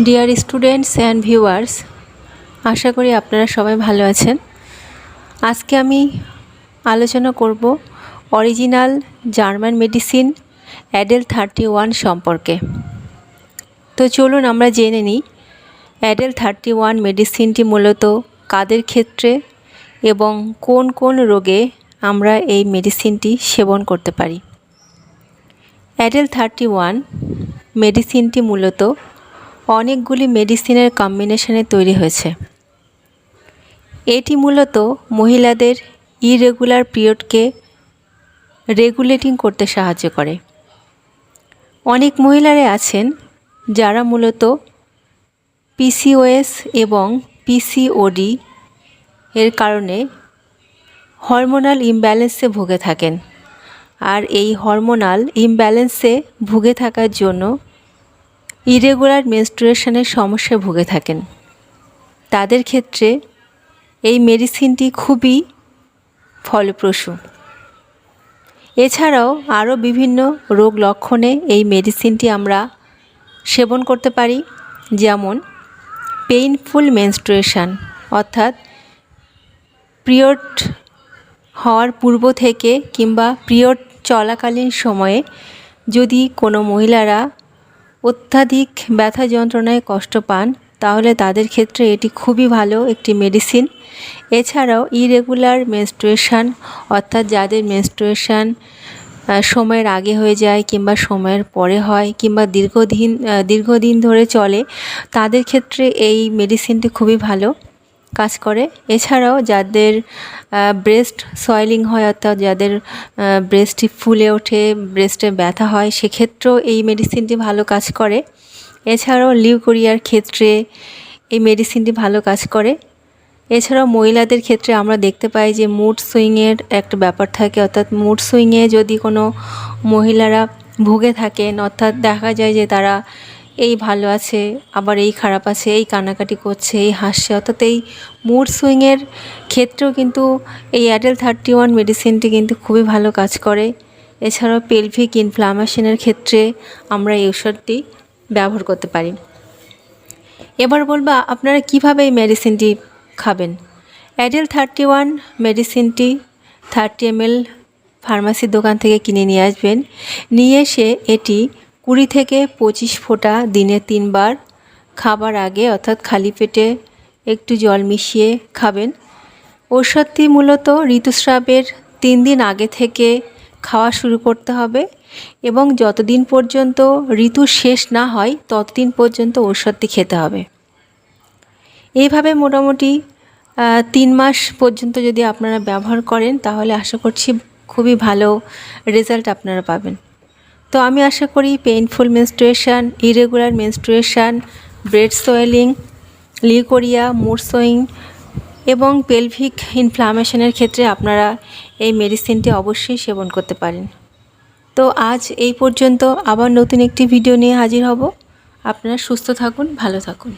Deer students and viewers আশা করি আপনারা সবাই ভালো আছেন। আজকে আমি আলোচনা করব original German medicine Adel thirty one সম্পর্কে। তো চলুন আমরা জেনে নিই অ্যাডেল থার্টি ওয়ান মেডিসিনটি মূলত কাদের ক্ষেত্রে এবং কোন কোন রোগে আমরা এই মেডিসিনটি সেবন করতে পারি। অ্যাডেল থার্টি ওয়ান মেডিসিনটি মূলত অনেকগুলি মেডিসিনের কম্বিনেশনে তৈরি হয়েছে। এটি মূলত মহিলাদের ইরেগুলার পিরিয়ডকে রেগুলেটিং করতে সাহায্য করে। অনেক মহিলারা আছেন যারা মূলত পিসিওএস এবং পিসিওডি এর কারণে হরমোনাল ইমব্যালেন্সে ভুগে থাকেন। আর এই হরমোনাল ইমব্যালেন্সে ভুগে থাকার জন্য ইরেগুলার মেনস্ট্রুয়েশনের সমস্যায় ভুগে থাকেন। তাদের ক্ষেত্রে এই মেডিসিনটি খুবই ফলপ্রসূ। এছাড়াও আরও বিভিন্ন রোগ লক্ষণে এই মেডিসিনটি আমরা সেবন করতে পারি, যেমন পেইনফুল মেনস্ট্রুয়েশন, অর্থাৎ পিরিয়ড হওয়ার পূর্ব থেকে কিংবা পিরিয়ড চলাকালীন সময়ে যদি কোনো মহিলারা অত্যাধিক ব্যথা যন্ত্রণায় কষ্ট পান, তাহলে তাদের ক্ষেত্রে এটি খুবই ভালো একটি মেডিসিন এছাড়াও ইরেগুলার মেনস্ট্রুয়েশান অর্থাৎ যাদের মেনস্ট্রুয়েশান সময়ের আগে হয়ে যায় কিংবা সময়ের পরে হয় কিংবা দীর্ঘদিন দীর্ঘদিন ধরে চলে, তাদের ক্ষেত্রে এই মেডিসিনটি খুবই ভালো। কাজ করে। এছাড়াও যাদের ব্রেস্ট সয়েলিং হয় অর্থাৎ যাদের ব্রেস্টটি ফুলে ওঠে ব্রেস্টে ব্যথা হয়, সেক্ষেত্রেও এই মেডিসিনটি ভালো কাজ করে। এছাড়াও লিউকোরিয়ার ক্ষেত্রে এই মেডিসিনটি ভালো কাজ করে। এছাড়াও মহিলাদের ক্ষেত্রে আমরা দেখতে পাই যে মুড সুইংয়ের একটা ব্যাপার থাকে, অর্থাৎ মুড সুইংয়ে যদি কোনো মহিলারা ভুগে থাকেন, অর্থাৎ দেখা যায় যে তারা এই ভালো আছে, আবার এই খারাপ আছে, এই কান্নাকাটি করছে, এই হাসছে। অর্থাৎ এই মুড সুইংয়ের ক্ষেত্রেও কিন্তু এই অ্যাডেল থার্টি ওয়ান মেডিসিনটি কিন্তু খুবই ভালো কাজ করে। এছাড়াও পেলভিক ইনফ্লামেশনের ক্ষেত্রে আমরা এই ওষুধটি ব্যবহার করতে পারি। এবার বলবা, আপনারা কীভাবে এই মেডিসিনটি খাবেন? অ্যাডেল থার্টি ওয়ান মেডিসিনটি থার্টি এমএল ফার্মাসির দোকান থেকে কিনে নিয়ে আসবেন। নিয়ে এসে এটি কুড়ি থেকে পঁচিশ ফোঁটা দিনে তিনবার খাবার আগে, অর্থাৎ খালি পেটে একটু জল মিশিয়ে খাবেন। ঔষধটি মূলত ঋতুস্রাবের তিন দিন আগে থেকে খাওয়া শুরু করতে হবে এবং যতদিন পর্যন্ত ঋতু শেষ না হয়, ততদিন পর্যন্ত ঔষধটি খেতে হবে। এইভাবে মোটামুটি তিন মাস পর্যন্ত যদি আপনারা ব্যবহার করেন, তাহলে আশা করছি খুবই ভালো রেজাল্ট আপনারা পাবেন। তো আমি আশা করি painful menstruation irregular menstruation breast swelling leucorrhoea mood swing এবং পেলভিক ইনফ্লামেশনের ক্ষেত্রে আপনারা এই মেডিসিনটি অবশ্যই সেবন করতে পারেন। তো আজ এই পর্যন্ত আবার নতুন একটি ভিডিও নিয়ে হাজির হব। আপনারা সুস্থ থাকুন, ভালো থাকুন।